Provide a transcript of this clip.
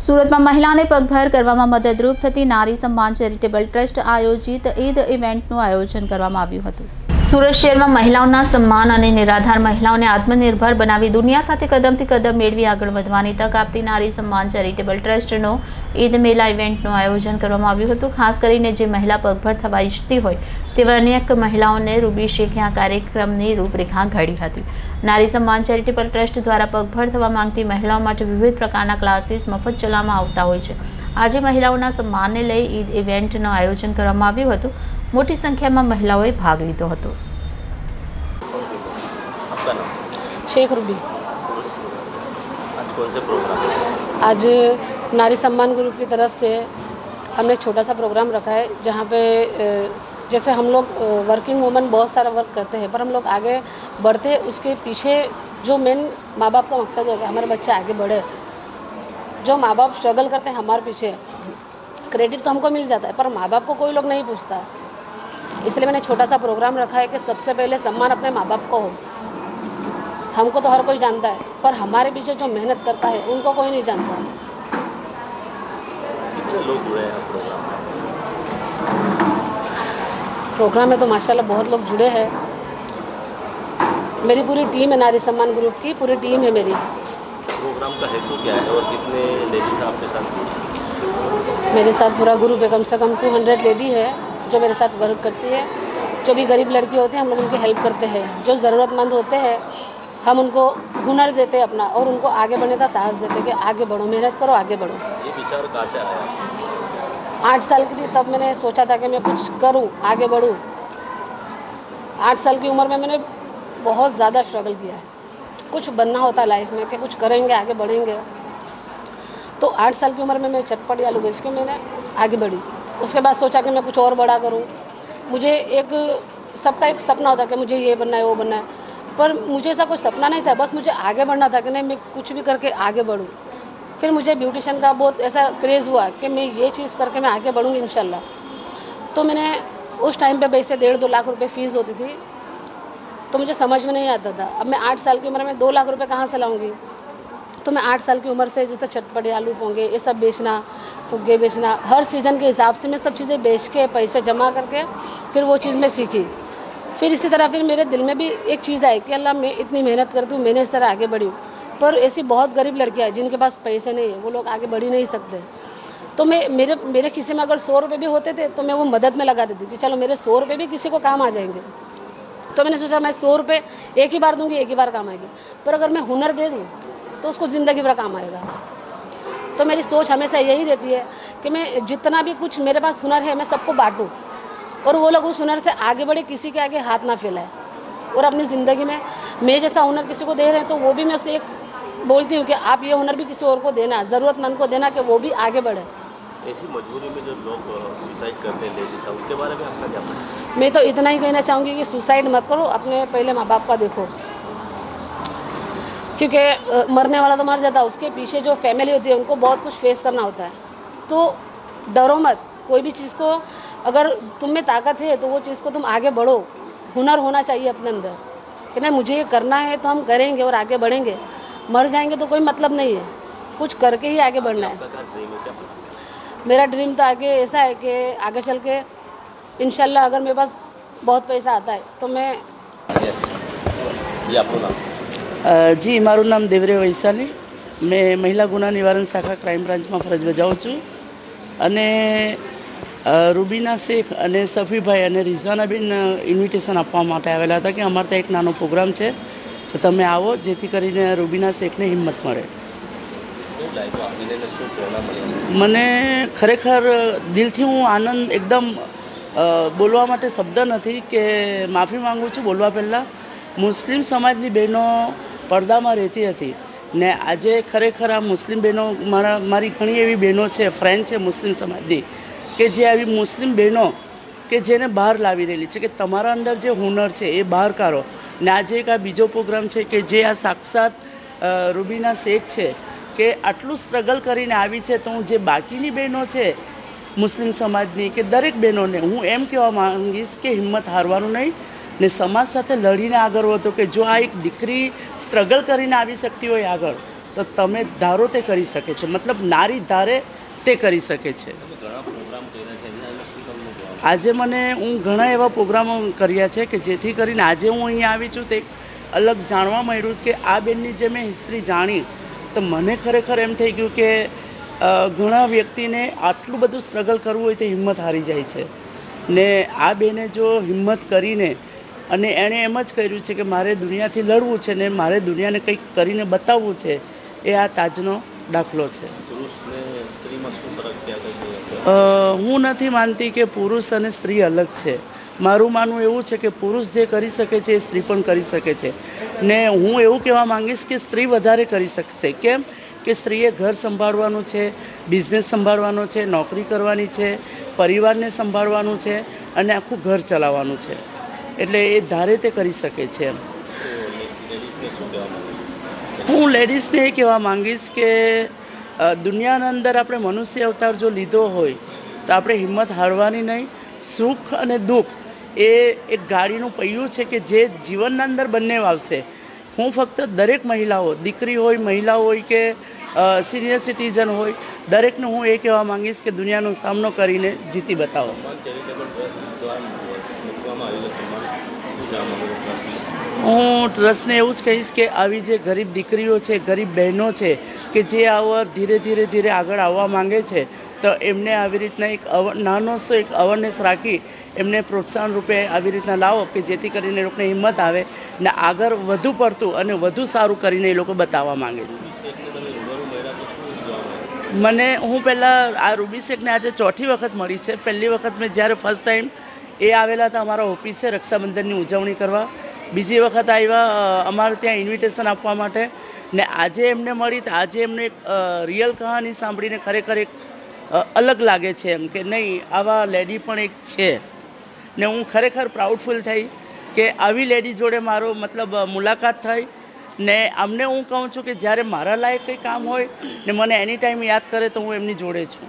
સુરતમાં મહિલાને પગભર કરવામાં મદદરૂપ થતી નારી સન્માન ચેરિટેબલ ટ્રસ્ટ આયોજિત ઈદ ઇવેન્ટનું આયોજન કરવામાં આવ્યું હતું. સુરત શહેરમાં મહિલાઓના સન્માન અને નિરાધાર મહિલાઓને આત્મનિર્ભર બનાવી દુનિયા સાથે કદમથી કદમ મેળવી આગળ વધવાની તક આપતી નારી સન્માન ચેરિટેબલ ટ્રસ્ટનો ઈદ મેલા ઇવેન્ટનું આયોજન કરવામાં આવ્યું હતું. ખાસ કરીને જે મહિલા પગભર થવા ઈચ્છતી હોય તેવા અનેક મહિલાઓને રૂબી શેખે આ કાર્યક્રમની રૂપરેખા ઘડી હતી. નારી સન્માન ચેરિટેબલ ટ્રસ્ટ દ્વારા પગભર થવા માંગતી મહિલાઓ માટે વિવિધ પ્રકારના ક્લાસીસ મફત ચલાવવામાં આવતા હોય છે. આજે મહિલાઓના સન્માનને લઈ ઈદ ઇવેન્ટનું આયોજન કરવામાં આવ્યું હતું. મોટી સંખ્યામાં મહિલાઓએ ભાગ લીધો હતો आपका नाम शेख रूबी आज कौन से प्रोग्राम है आज नारी सम्मान ग्रुप की तरफ से हमने एक छोटा सा प्रोग्राम रखा है जहाँ पे अ, जैसे हम लोग वर्किंग वूमन बहुत सारा वर्क करते हैं पर हम लोग आगे बढ़ते हैं उसके पीछे जो मेन माँ बाप का मकसद होगा हमारे बच्चे आगे बढ़े जो माँ बाप स्ट्रगल करते हैं हमारे पीछे क्रेडिट तो हमको मिल जाता है पर माँ बाप को कोई लोग नहीं पूछता इसलिए मैंने छोटा सा प्रोग्राम रखा है कि सबसे पहले सम्मान अपने माँ बाप को हो। हमको तो हर कोई जानता है पर हमारे पीछे जो मेहनत करता है उनको कोई नहीं जानता। है लोग जुड़े हैं प्रोग्राम में? प्रोग्राम में तो माशाल्लाह बहुत लोग जुड़े हैं। मेरी पूरी टीम है नारी सम्मान ग्रुप की पूरी टीम है मेरी। प्रोग्राम का हेतु क्या है और कितने लेडीज़ आपके साथ जुड़ी मेरे साथ पूरा ग्रुप है कम से कम 200 लेडी है। जो मेरे साथ वर्क करती है जो भी गरीब लड़की होती हैं हम लोग उनकी हेल्प करते हैं। जो ज़रूरतमंद होते हैं हम उनको हुनर देते हैं अपना और उनको आगे बढ़ने का साहस देते हैं कि आगे बढ़ो मेहनत करो आगे बढ़ो। ये विचार कहाँ से आया? आठ साल की थी तब मैंने सोचा था कि मैं कुछ करूँ आगे बढ़ूं। आठ साल की उम्र में मैंने बहुत ज़्यादा स्ट्रगल किया है। कुछ बनना होता है लाइफ में कि कुछ करेंगे आगे बढ़ेंगे। तो आठ साल की उम्र में मैं चटपटी आलू बेच के मैंने आगे बढ़ी। उसके बाद सोचा कि मैं कुछ और बड़ा करूँ। मुझे एक सबका एक सपना होता कि मुझे ये बनना है, वो बनना है। पर मुझे ऐसा कोई सपना नहीं था, बस मुझे आगे बढ़ना था कि नहीं, मैं कुछ भी करके आगे बढ़ूँ। फिर मुझे ब्यूटिशन का बहुत ऐसा क्रेज़ हुआ कि मैं ये चीज़ करके मैं आगे बढ़ूँगी, इंशाल्लाह। तो मैंने उस टाइम पे वैसे डेढ़ दो लाख रुपए फ़ीस होती थी। तो मुझे समझ में नहीं आता था, अब मैं आठ साल की उम्र में दो लाख रुपए कहाँ से लाऊँगी? तो मैं आठ साल की उम्र से जैसे चटपटे आलू पोंगे, ये सब बेचना, फुग्गे बेचना, हर सीज़न के हिसाब से मैं सब चीज़ें बेच के, पैसे जमा करके फिर वो चीज़ मैं सीखी। फिर इसी तरह फिर मेरे दिल में भी एक चीज़ आई कि अल्लाह मैं इतनी मेहनत करती हूँ मैंने इस तरह आगे बढ़ी। पर ऐसी बहुत गरीब लड़कियाँ हैं जिनके पास पैसे नहीं है, वो लोग आगे बढ़ ही नहीं सकते। तो मैं, मेरे मेरे किसी में अगर सौ रुपये भी होते थे तो मैं वो मदद में लगा देती थी, चलो मेरे सौ रुपये भी किसी को काम आ जाएँगे। तो मैंने सोचा, मैं सौ रुपये एक ही बार दूँगी, एक ही बार काम आएगी। पर अगर मैं हुनर दे दूँ तो उसको ज़िंदगी भर काम आएगा। तो मेरी सोच हमेशा यही रहती है कि मैं जितना भी कुछ मेरे पास हुनर है मैं सबको बांटूँ और वो लोग उस हुनर से आगे बढ़े किसी के आगे हाथ ना फैलाए और अपनी ज़िंदगी में मैं जैसा हुनर किसी को दे रहे हैं तो वो भी मैं उससे एक बोलती हूँ कि आप ये हुनर भी किसी और को देना ज़रूरतमंद को देना कि वो भी आगे बढ़े। ऐसी मजबूरी में जो लोग सुसाइड करते हैं लेडीज़ उनके बारे में आपका क्या मैं तो इतना ही कहना चाहूँगी कि सुसाइड मत करो अपने पहले माँ बाप का देखो। क्योंकि मरने वाला तो मर जाता है, उसके पीछे जो फैमिली होती है, उनको बहुत कुछ फेस करना होता है। तो डरो मत, कोई भी चीज़ को, अगर तुम में ताकत है तो वो चीज़ को तुम आगे बढ़ो। हुनर होना चाहिए अपने अंदर। कि नहीं, मुझे ये करना है तो हम करेंगे और आगे बढ़ेंगे। मर जाएँगे तो कोई मतलब नहीं है। कुछ करके ही आगे बढ़ना है। मेरा ड्रीम तो आगे ऐसा है कि आगे चल के, इंशाल्लाह अगर मेरे पास बहुत पैसा आता है तो मैं ये જી, મારું નામ દેવરે વૈશાલી મેં મહિલા ગુના નિવારણ શાખા ક્રાઇમ બ્રાન્ચમાં ફરજ બજાવું છું. અને રૂબીના શેખ અને સફીભાઈ અને રિઝવાનાબેન ઇન્વિટેશન આપવા માટે આવેલા હતા કે અમારે ત્યાં એક નાનો પ્રોગ્રામ છે. તો તમે આવો, જેથી કરીને રૂબીના શેખને હિંમત મળી. મને ખરેખર દિલથી હું આનંદ એકદમ બોલવા માટે શબ્દ નથી કે માફી માંગુ છું બોલવા પહેલાં. મુસ્લિમ સમાજની બહેનો પડદામાં રહેતી હતી. ને આજે ખરેખર આ મુસ્લિમ બહેનો મારા, મારી ઘણી એવી બહેનો છે ફ્રેન્ડ છે મુસ્લિમ સમાજની, કે જે આવી મુસ્લિમ બહેનો કે જેને બહાર લાવી રહેલી છે, કે તમારા અંદર જે હુનર છે એ બહાર કાઢો. ને આજે એક આ બીજો પ્રોગ્રામ છે કે જે આ સાક્ષાત રૂબીના શેખ છે, કે આટલું સ્ટ્રગલ કરીને આવી છે, તો હું જે બાકીની બહેનો છે મુસ્લિમ સમાજની કે દરેક બહેનોને હું એમ કહેવા માંગીશ કે હિંમત હારવાનું નહીં. ને સમાજ સાથે લડીને આગળ વધો કે જો આ એક દીકરી સ્ટ્રગલ કરીને આવી શકતી હોય આગળ તો તમે ધારો તે કરી શકે છે. મતલબ નારી ધારે તે કરી શકે છે. આજે મને હું ઘણા એવા પ્રોગ્રામો કર્યા છે કે જેથી કરીને આજે હું અહીંયા આવી છું તે અલગ જાણવા મળ્યું કે આ બેનની જે મેં હિસ્ટ્રી જાણી તો મને ખરેખર એમ થઈ ગયું કે ઘણા વ્યક્તિને આટલું બધું સ્ટ્રગલ કરવું હોય તે હિંમત હારી જાય છે. ને આ બેને જો હિંમત કરીને અને એણે એમ જ કર્યું છે કે મારે દુનિયાથી લડવું છે ને મારે દુનિયાને કંઈક કરીને બતાવવું છે એ આ તાજનો દાખલો છે. હું નથી માનતી કે પુરુષ અને સ્ત્રી અલગ છે. મારું માનવું એવું છે કે પુરુષ જે કરી શકે છે એ સ્ત્રી પણ કરી શકે છે. ને હું એવું કહેવા માંગીશ કે સ્ત્રી વધારે કરી શકશે. કેમ? કે સ્ત્રીએ ઘર સંભાળવાનું છે બિઝનેસ સંભાળવાનો છે નોકરી કરવાની છે પરિવારને સંભાળવાનું છે અને આખું ઘર ચલાવવાનું છે. એટલે એ ધારે તે કરી શકે છે એમ. હું લેડીઝને એ કહેવા માંગીશ કે દુનિયાના અંદર આપણે મનુષ્ય અવતાર જો લીધો હોય, તો આપણે હિંમત હારવાની નહીં. સુખ અને દુઃખ એ એક ગાડીનું પૈયું છે કે જે જીવનના અંદર બંને આવશે હું ફક્ત દરેક મહિલાઓ, દીકરી હોય, મહિલા હોય કે સિનિયર સિટીઝન હોય, દરેકને હું એ કહેવા માંગીશ કે દુનિયાનો સામનો કરીને જીતી બતાવો. હું ટ્રસ્ટને એવું જ કહીશ કે આવી જે ગરીબ દીકરીઓ છે, ગરીબ બહેનો છે, કે જે આવા ધીરે ધીરે ધીરે આગળ આવવા માંગે છે, તો એમને આવી રીતના એક નાનો સો એક અવેરનેસ રાખી એમને પ્રોત્સાહન રૂપે આવી રીતના લાવો કે જેથી કરીને એ લોકોને હિંમત આવે ને આગળ વધુ પડતું અને વધુ સારું કરીને એ લોકો બતાવવા માંગે છે. મને, હું પહેલાં આ રૂબી શેખને આજે ચોથી વખત મળી છે. પહેલી વખત મેં જ્યારે ફર્સ્ટ ટાઈમ એ આવેલા હતા અમારા ઓફિસે રક્ષાબંધનની ઉજવણી કરવા. બીજી વખત આવ્યા અમારે ત્યાં ઇન્વિટેશન આપવા માટે. ને આજે એમને મળી તો આજે એમને એક રિયલ કહાની સાંભળીને ખરેખર એક અલગ લાગે છે એમ કે નહીં, આવા લેડી પણ એક છે. ને હું ખરેખર પ્રાઉડફુલ થઈ કે આવી લેડી જોડે મારો મતલબ મુલાકાત થઈ. ને અમને હું કહું છું કે જ્યારે મારા લાયક કંઈ કામ હોય ને મને એની ટાઈમ યાદ કરે તો હું એમની જોડે છું.